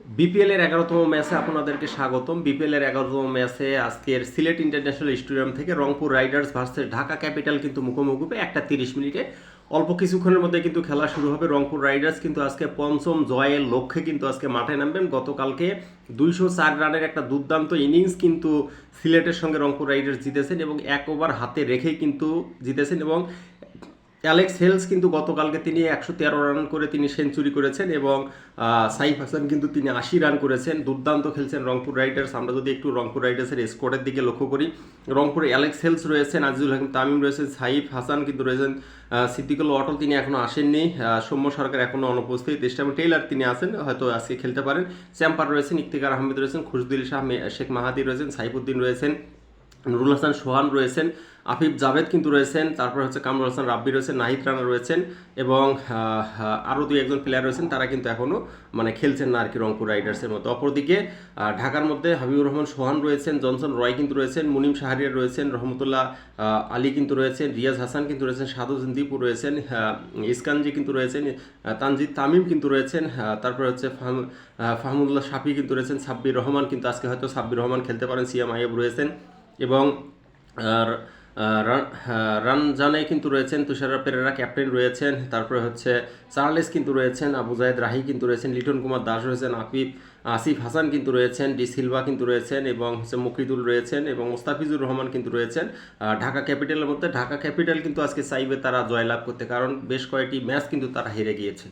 BPL এর এগারোতম ম্যাচে আপনাদেরকে স্বাগতম। বিপিএল এর এগারোতম ম্যাচে আজকের সিলেট ইন্টারন্যাশনাল স্টেডিয়াম থেকে Rangpur riders versus Dhaka capital কিন্তু মুখোমুখি হবে একটা তিরিশ মিনিটে। অল্প কিছুক্ষণের মধ্যে কিন্তু খেলা শুরু হবে রংপুর রাইডার্স। কিন্তু আজকে পঞ্চম জয়ের লক্ষ্যে কিন্তু আজকে মাঠে নামবেন। গতকালকে দুইশো চার রানের একটা দুর্দান্ত ইনিংস কিন্তু সিলেটের সঙ্গে রংপুর রাইডার্স জিতেছেন এবং এক ওভার হাতে রেখেই কিন্তু জিতেছেন এবং অ্যালেক্স হেলস কিন্তু গতকালকে তিনি একশো তেরো রান করে তিনি সেঞ্চুরি করেছেন এবং সাইফ হাসান কিন্তু তিনি আশি রান করেছেন। দুর্দান্ত খেলছেন রংপুর রাইডার্স। আমরা যদি একটু রংপুর রাইডার্সের স্কোরের দিকে লক্ষ্য করি, রংপুরে অ্যালেক্স হেলস রয়েছেন, আজিজুল হাকিম তামিম রয়েছেন, সাইফ হাসান কিন্তু রয়েছেন সিদ্দিকুল অটল তিনি এখনও আসেননি সৌম্য সরকার এখনও অনুপস্থিত ইসলাম টেইলার তিনি আছেন, হয়তো আজকে খেলতে পারেন। চ্যাম্পার রয়েছেন ইফতিকার আহমেদ রয়েছেন, খুশদুল শাহ শেখ মাহাদি রয়েছেন, সাইফুদ্দিন রয়েছেন। নুরুল হাসান সোহান রয়েছেন, আফিফ জাভেদ কিন্তু রয়েছেন, তারপর হচ্ছে কামরুল হাসান রাব্বি রয়েছেন, নাহিদ রানা রয়েছেন এবং আরও দুই একজন প্লেয়ার রয়েছেন, তারা কিন্তু এখনও মানে খেলছেন না আর কি রংপুর রাইডার্সের মতো। অপরদিকে ঢাকার মধ্যে হাবিবুর রহমান সোহান রয়েছেন, জনসন রয় কিন্তু রয়েছেন, মুনিম শাহরিয়ার রয়েছেন, রহমতুল্লাহ আলী কিন্তু রয়েছেন, রিয়াজ হাসান কিন্তু রয়েছেন সাদুদ্দিন দীপু রয়েছেন ইসকানজি কিন্তু রয়েছেন তানজিদ তামিম কিন্তু রয়েছেন তারপর হচ্ছে ফাহমুল্লাহ শাফি কিন্তু রয়েছেন, সাব্বির রহমান কিন্তু আজকে হয়তো সাব্বির রহমান খেলতে পারেন, সিএম আইব রয়েছেন। এবং রানজানে কিন্তু রয়েছেন তুষারা পেরেরা, ক্যাপ্টেন রয়েছেন, তারপরে হচ্ছে চার্লেস কিন্তু রয়েছেন, আবু জাহেদ রাহি কিন্তু রয়েছেন, লিটন কুমার দাস রয়েছেন আফিফ আসিফ হাসান কিন্তু রয়েছেন, ডি সিলভা কিন্তু রয়েছেন এবং হচ্ছে মুকিদুল রয়েছেন এবং মোস্তাফিজুর রহমান কিন্তু রয়েছেন। ঢাকা ক্যাপিটালের মধ্যে, ঢাকা ক্যাপিটাল কিন্তু আজকে চাইবে তারা জয়লাভ করতে, কারণ বেশ কয়েকটি ম্যাচ কিন্তু তারা হেরে গিয়েছে।